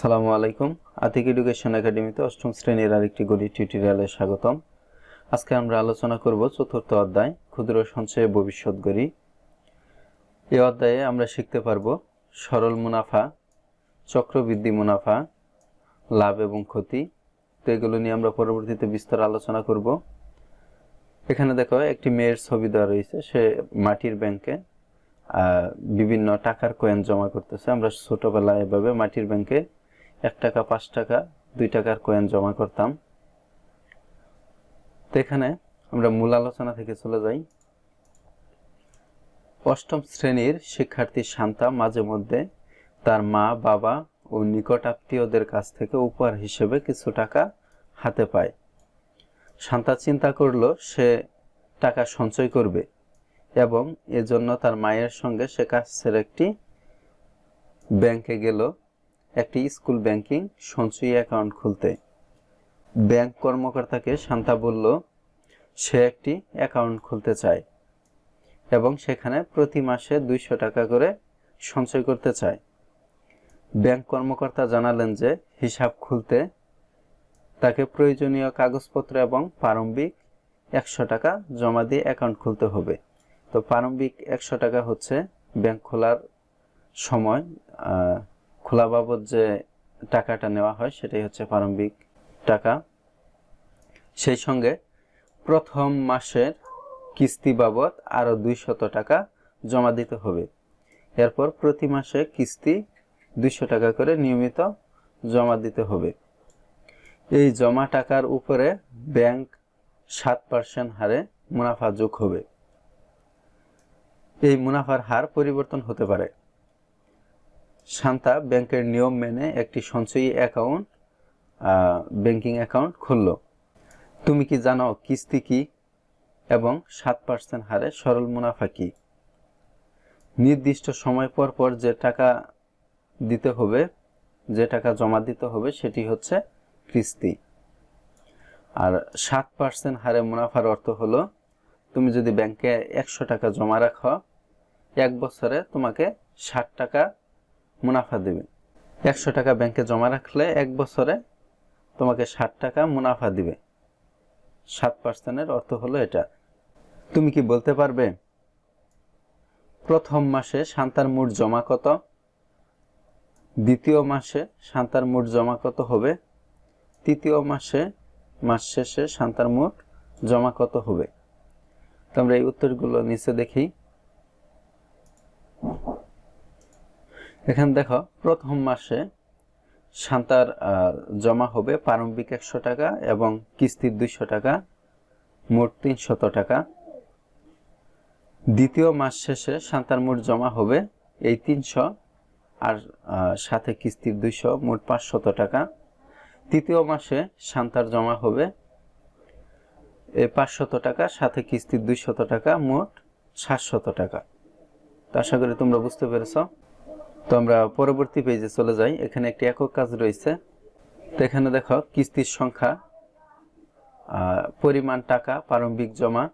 সালামু আলাইকুম। আতিক এডুকেশন একাডেমিতে অষ্টম শ্রেণির আরেকটি গণিত টিউটোরিয়ালে স্বাগতম। আজকে আমরা আলোচনা করব চতুর্থ অধ্যায়, ক্ষুদ্র সঞ্চয়ে ভবিষ্যৎ গড়ি। এই অধ্যায়ে আমরা শিখতে পারব সরল মুনাফা, চক্রবৃদ্ধি মুনাফা, লাভ এবং ক্ষতি। তো এগুলো নিয়ে আমরা পরবর্তীতে বিস্তার আলোচনা করব। এখানে দেখো, একটি মেয়ের ছবি দেওয়া রয়েছে। সে মাটির ব্যাংকে বিভিন্ন টাকার কয়েন জমা করতেছে। আমরা ছোটবেলায় এভাবে মাটির ব্যাংকে এক টাকা, পাঁচ টাকা, দুই টাকার কয়েন জমা করতাম। তো এখানে আমরা মূল আলোচনা থেকে চলে যাই। অষ্টম শ্রেণির শিক্ষার্থী শান্তা মাঝে মধ্যে তার মা, বাবা ও নিকট আত্মীয়দের কাছ থেকে উপহার হিসেবে কিছু টাকা হাতে পায়। শান্তা চিন্তা করল, সে টাকা সঞ্চয় করবে এবং এজন্য তার মায়ের সঙ্গে সে কাছের একটি ব্যাংকে গেল। একটি স্কুল ব্যাংকিং সঞ্চয়ী অ্যাকাউন্ট খুলতে। ব্যাংক কর্মকর্তাকে শান্তা বলল, সে একটি অ্যাকাউন্ট খুলতে চায় এবং সেখানে প্রতি মাসে দুইশো টাকা করে সঞ্চয় করতে চায়। ব্যাংক কর্মকর্তা জানালেন যে, হিসাব খুলতে তাকে প্রয়োজনীয় কাগজপত্র এবং প্রারম্ভিক একশো টাকা জমা দিয়ে অ্যাকাউন্ট খুলতে হবে। তো প্রারম্ভিক একশো টাকা হচ্ছে ব্যাংক খোলার সময় খোলা বাবদ যে টাকাটা নেওয়া হয়, সেটাই হচ্ছে প্রারম্ভিক টাকা। সেই সঙ্গে প্রথম মাসের কিস্তি বাবদ আরও দুইশত টাকা জমা দিতে হবে। এরপর প্রতি মাসে কিস্তি দুইশো টাকা করে নিয়মিত জমা দিতে হবে। এই জমা টাকার উপরে ব্যাংক সাত পার্সেন্ট হারে মুনাফা যোগ হবে। এই মুনাফার হার পরিবর্তন হতে পারে। শান্তা ব্যাংকের নিয়ম মেনে একটি সঞ্চয়ী অ্যাকাউন্ট ব্যাংকিং অ্যাকাউন্ট খুলল। তুমি কি জানো কিস্তি কি এবং সাত পার্সেন্ট হারে সরল মুনাফা কি? নির্দিষ্ট সময় পর পর যে টাকা দিতে হবে, যে টাকা জমা দিতে হবে, সেটি হচ্ছে কিস্তি। আর সাত পার্সেন্ট হারে মুনাফার অর্থ হলো, তুমি যদি ব্যাংকে একশো টাকা জমা রাখো, এক বছরে তোমাকে ষাট টাকা মুনাফা দেবে একশো টাকা ব্যাংকে জমা রাখলে এক বছরে তোমাকে ষাট টাকা মুনাফা দিবে। সাত পার্সেন্টের অর্থ হলো এটা। তুমি কি বলতে পারবে, প্রথম মাসে শান্তার মোট জমা কত? দ্বিতীয় মাসে শান্তার মোট জমা কত হবে? তৃতীয় মাসে, মাস শেষে শান্তার মোট জমা কত হবে? তো আমরা এই উত্তরগুলো নিচে দেখি। এখানে দেখো, প্রথম মাসে সাঁতার জমা হবে প্রারম্ভিক একশো টাকা এবং কিস্তির দুইশো টাকা, মোট তিনশত টাকা। দ্বিতীয় মাস শেষে সাঁতার মোট জমা হবে এই তিনশো, আর সাথে কিস্তির দুইশো, মোট পাঁচশত টাকা। তৃতীয় মাসে শান্তার জমা হবে এই পাঁচশত টাকা, সাথে কিস্তির দুইশত টাকা, মোট সাতশত টাকা। তো আশা করি তোমরা বুঝতে পেরেছ। তো আমরা পরবর্তী পেজে চলে যাই। এখানে একটি একক কাজ রয়েছে। তো এখানে দেখো, কিস্তির সংখ্যা পরিমাণ টাকা, প্রারম্ভিক জমা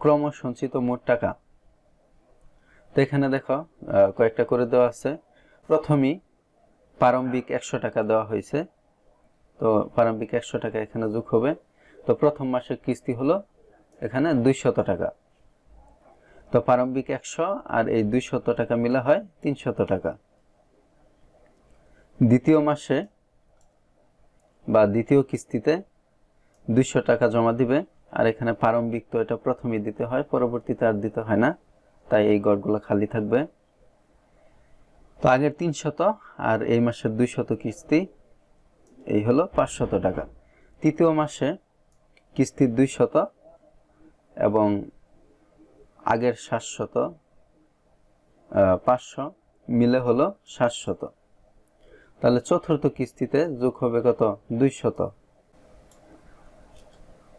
ক্রম সঞ্চিত মোট টাকা। তো এখানে দেখো কয়েকটা করে দেওয়া আছে। প্রথমেই প্রারম্ভিক একশো টাকা দেওয়া হয়েছে। তো প্রারম্ভিক একশো টাকা এখানে যোগ হবে। তো প্রথম মাসের কিস্তি হলো এখানে দুইশত টাকা। তো প্রারম্ভিক একশো আর এই দুইশত টাকা মিলা হয় তিনশত টাকা। দ্বিতীয় মাসে বা দ্বিতীয় কিস্তিতে দুইশো টাকা জমা দিবে আর এখানে প্রারম্ভিক তো এটা প্রথমেই দিতে হয়, পরবর্তীতে আর দিতে হয় না, তাই এই গড়গুলো খালি থাকবে। তো আগের তিনশত আর এই মাসের দুইশত কিস্তি, এই হলো পাঁচশত টাকা। তৃতীয় মাসে কিস্তির দুইশত এবং আগের সাতশত পাঁচশো মিলে হলো সাতশত তাহলে চতুর্থ কিস্তিতে যোগ হবে কত? দুইশত।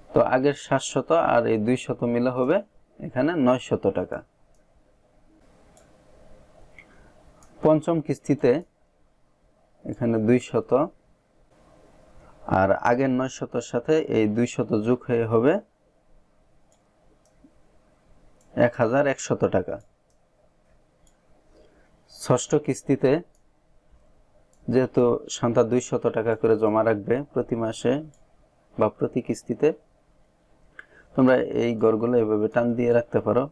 তো আগের সাতশত আর এই দুইশত মিলে হবে এখানে নয়শত টাকা। পঞ্চম কিস্তিতে এখানে দুই শত আর আগের নয় শতর সাথে এই দুই শত যোগ হয়ে হবে এক হাজার একশত টাকা। ষষ্ঠ কিস্তিতে যেহেতু শান্তা দুইশত টাকা করে জমা রাখবে প্রতি মাসে বা প্রতি কিস্তিতে, তোমরা এই গড়গুলো এভাবে টান দিয়ে রাখতে পারো,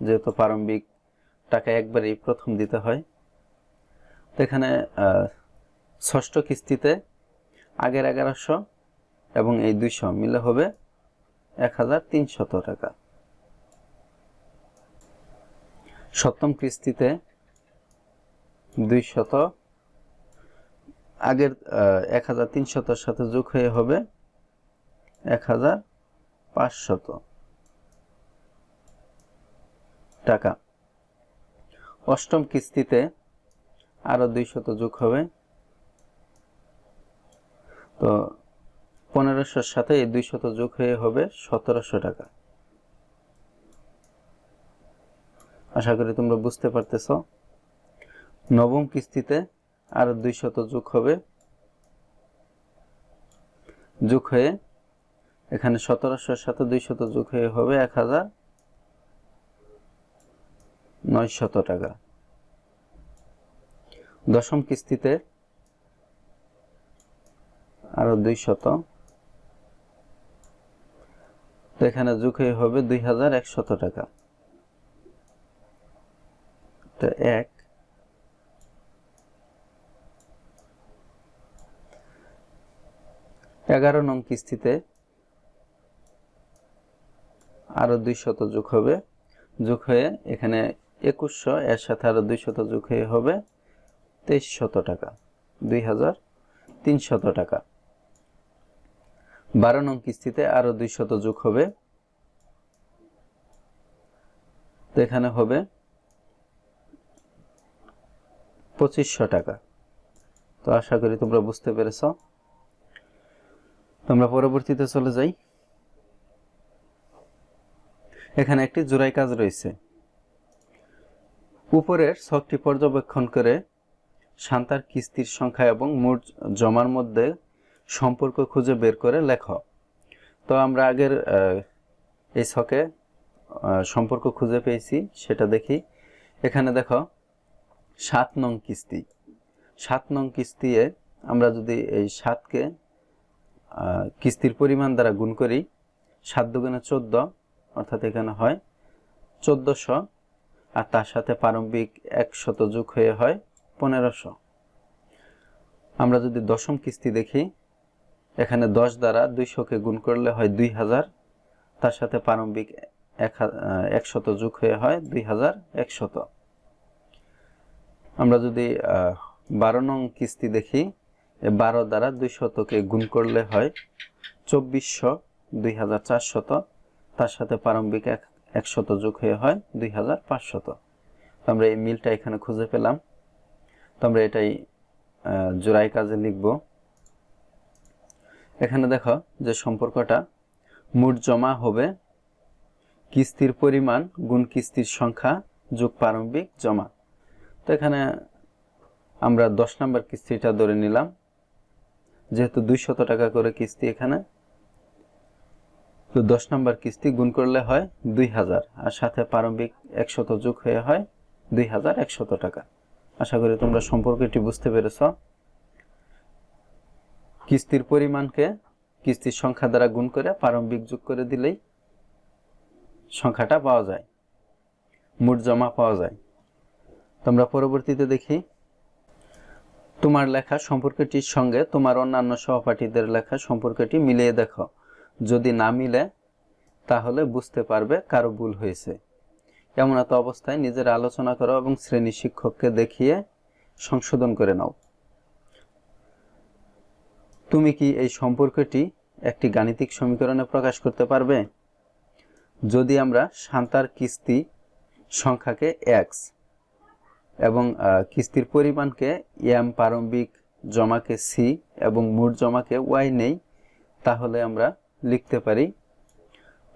যেহেতু প্রারম্ভিক টাকা একবারেই প্রথম দিতে হয়। তো এখানে ষষ্ঠ কিস্তিতে আগের এগারোশো এবং এই দুইশো মিলে হবে এক হাজার তিনশত টাকা। সপ্তম কিস্তিতে দুইশত, আগের এক হাজার তিনশতর সাথে যোগ হয়ে হবে এক হাজার পাঁচশত টাকা। অষ্টম কিস্তিতে আরও দুইশত যোগ হবে। তো পনেরোশোর সাথে এই দুইশত যোগ হয়ে হবে সতেরোশো টাকা। আশা করি তোমরা বুঝতে পারতেছ। নবম কিস্তিতে আরও দুইশত যোগ হবে। যোগ হয়ে এখানে সতেরোশোর সাথে দুইশত যোগ হয়ে হবে এক হাজার নয়শত টাকা। দশম কিস্তিতে আরও দুইশত। তো এখানে যোগ হয়ে হবে দুই হাজার একশত টাকা। তো এক। এগারো নং কিস্তিতে আরও দুই শত যোগ হবে। যোগ হয়ে এখানে একুশশো, এর সাথে আরও দুই শত যোগ হয়ে হবে তেইশ শত টাকা, দুই হাজার তিনশত টাকা। বারো নং কিস্তিতে আরও দুই শত যোগ হবে। তো এখানে হবে পঁচিশশো টাকা। তো আশা করি তোমরা বুঝতে পেরেছ। তোমরা পরবর্তীতে চলে যাই। এখানে একটি জোড়াই কাজ রয়েছে। উপরের ছকটি পর্যবেক্ষণ করে শান্তার কিস্তির সংখ্যা এবং মোট জমার মধ্যে সম্পর্ক খুঁজে বের করে লেখ। তো আমরা আগের এই ছকে সম্পর্ক খুঁজে পেয়েছি, সেটা দেখি। এখানে দেখো সাত নং কিস্তি। সাত নং কিস্তিয়ে আমরা যদি এই সাতকে কিস্তির পরিমাণ দ্বারা গুণ করি, সাত দুগুণে চোদ্দ, অর্থাৎ এখানে হয় চোদ্দশো, আর তার সাথে প্রারম্ভিক একশত যোগ হয়ে হয় পনেরোশো। আমরা যদি দশম কিস্তি দেখি, এখানে দশ দ্বারা দুইশোকে গুণ করলে হয় দুই হাজার, তার সাথে প্রারম্ভিক এক একশত যোগ হয়ে হয় দুই হাজার একশত। আমরা যদি বারো নং কিস্তি দেখি বারো দ্বারা দুই শতকে গুণ করলে হয় চব্বিশশো দুই হাজার চারশত তার সাথে প্রারম্ভিক এক একশত যোগ হয়ে হয় দুই হাজার পাঁচশত আমরা এই মিলটা এখানে খুঁজে পেলাম। তো আমরা এটাই জোড়াই কাজে লিখব। এখানে দেখো যে সম্পর্কটা, মোট জমা হবে কিস্তির পরিমাণ গুণ কিস্তির সংখ্যা যোগ প্রারম্ভিক জমা। তো এখানে আমরা দশ নম্বর কিস্তিটা ধরে নিলাম। যেহেতু দুইশত টাকা করে কিস্তি এখানে, তো দশ নম্বর কিস্তি গুণ করলে হয় দুই হাজার। আর সাথে প্রারম্ভিক একশত যোগ হয়ে হয় দুই হাজার একশত টাকা। আশা করি তোমরা সম্পর্কটি বুঝতে পেরেছ। কিস্তির পরিমাণকে কিস্তির সংখ্যা দ্বারা গুণ করে প্রারম্ভিক যোগ করে দিলেই সংখ্যাটা পাওয়া যায়, মোট জমা পাওয়া যায়। তোমরা পরবর্তীতে দেখি। তোমার লেখা সম্পর্কটির সঙ্গে তোমার অন্যান্য সহপাঠীদের লেখা সম্পর্কটি মিলিয়ে দেখো। যদি না মিলে, তাহলে বুঝতে পারবে কারও ভুল হয়েছে। এমন এত অবস্থায় নিজের আলোচনা করো এবং শ্রেণি শিক্ষককে দেখিয়ে সংশোধন করে নাও। তুমি কি এই সম্পর্কটি একটি গাণিতিক সমীকরণে প্রকাশ করতে পারবে? যদি আমরা শান্তার কিস্তি সংখ্যাকে এক্স এবং কিস্তির পরিমাণকে এম প্রারম্ভিক জমাকে সি এবং মোট জমাকে ওয়াই নেই, তাহলে আমরা লিখতে পারি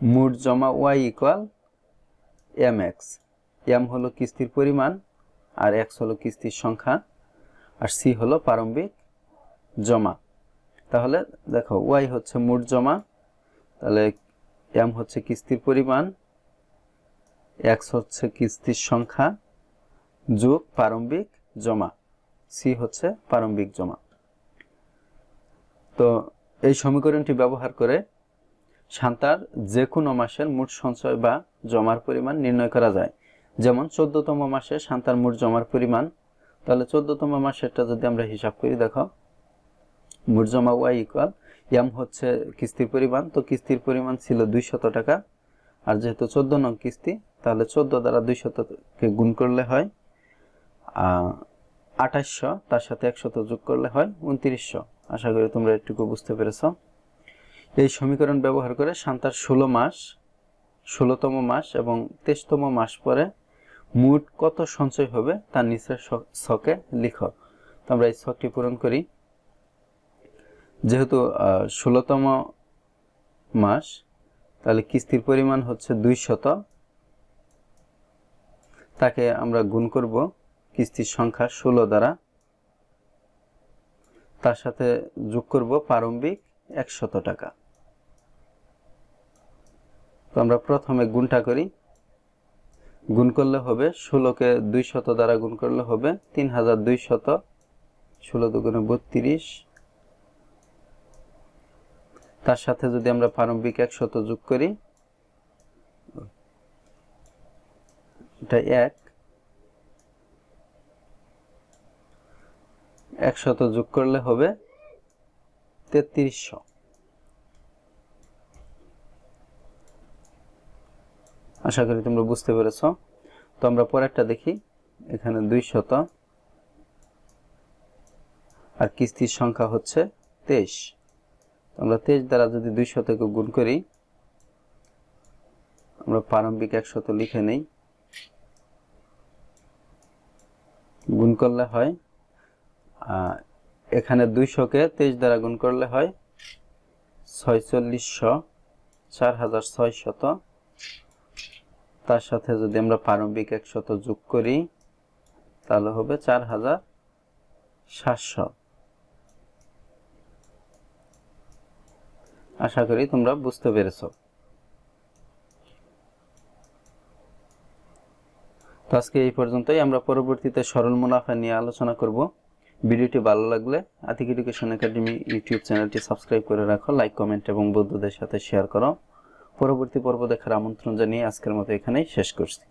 মোট জমা Y equal M X M হলো কিস্তির পরিমাণ আর এক্স হলো কিস্তির সংখ্যা আর সি হলো প্রারম্ভিক জমা। তাহলে দেখো ওয়াই হচ্ছে মোট জমা, তাহলে এম হচ্ছে কিস্তির পরিমাণ এক্স হচ্ছে কিস্তির সংখ্যা যোগ প্রারম্ভিক জমা, সি হচ্ছে প্রারম্ভিক জমা। তো এই সমীকরণটি ব্যবহার করে শান্তার যে কোনো মাসের মোট সঞ্চয় বা জমার পরিমাণ নির্ণয় করা যায়। যেমন চোদ্দতম মাসে শান্তার মোট জমার পরিমাণ, তাহলে চোদ্দতম মাসেরটা যদি আমরা হিসাব করি, দেখো, মোট জমা ওয়াই ইকুয়াল এম হচ্ছে কিস্তির পরিমাণ, তো কিস্তির পরিমাণ ছিল দুইশত টাকা, আর যেহেতু চোদ্দ নং কিস্তি, তাহলে চোদ্দ দ্বারা দুইশতকে গুণ করলে হয় আঠাশশো, তার সাথে একশত যোগ করলে হয় উনত্রিশশো। আশা করি তোমরা একটুকু বুঝতে পেরেছ। এই সমীকরণ ব্যবহার করে শান্তার ষোলো মাস, ষোলোতম মাস এবং তেইশতম মাস পরে মোট কত সঞ্চয় হবে তার নিচের ছকে লিখো। তো আমরা এই ছকটি পূরণ করি। যেহেতু ষোলোতম মাস, তাহলে কিস্তির পরিমাণ হচ্ছে দুই শত তাকে আমরা গুণ করব। কিস্তির সংখ্যা ষোলো দ্বারা তার সাথে যোগ করব প্রারম্ভিক একশত টাকা। তো আমরা প্রথমে গুণটা করি। গুণ করলে হবে ষোলোকে দুই শত দ্বারা গুণ করলে হবে তিন হাজার দুই শত ষোলো দুগুণে বত্রিশ। তার সাথে যদি আমরা প্রারম্ভিক একশত যোগ করি, এটা এক। একশত যোগ করলে হবে তেত্রিশশো। আশা করি তোমরা বুঝতে পেরেছ। তো আমরা পরেরটা দেখি। এখানে দুই শত আর কিস্তির সংখ্যা হচ্ছে তেইশ। আমরা তেইশ দ্বারা যদি দুই শতকে গুণ করি, আমরা প্রারম্ভিক একশত লিখে নেই। গুণ করলে হয় এখানে দুইশোকে তেইশ দ্বারা গুণ করলে হয় ছয়চল্লিশশো চার হাজার ছয় শত তার সাথে যদি আমরা প্রারম্ভিক একশত যোগ করি, তাহলে হবে চার হাজার সাতশো। আশা করি তোমরা বুঝতে পেরেছ। তো আজকে এই পর্যন্তই। আমরা পরবর্তীতে সরল মুনাফা নিয়ে আলোচনা করব। ভিডিওটি ভালো লাগলে আতিক এডুকেশন একাডেমি ইউটিউব চ্যানেলটি সাবস্ক্রাইব করে রাখো লাইক কমেন্ট এবং বন্ধুদের সাথে শেয়ার করো। পরবর্তী পর্ব দেখার আমন্ত্রণ জানিয়ে আজকের মতো এখানেই শেষ করছি।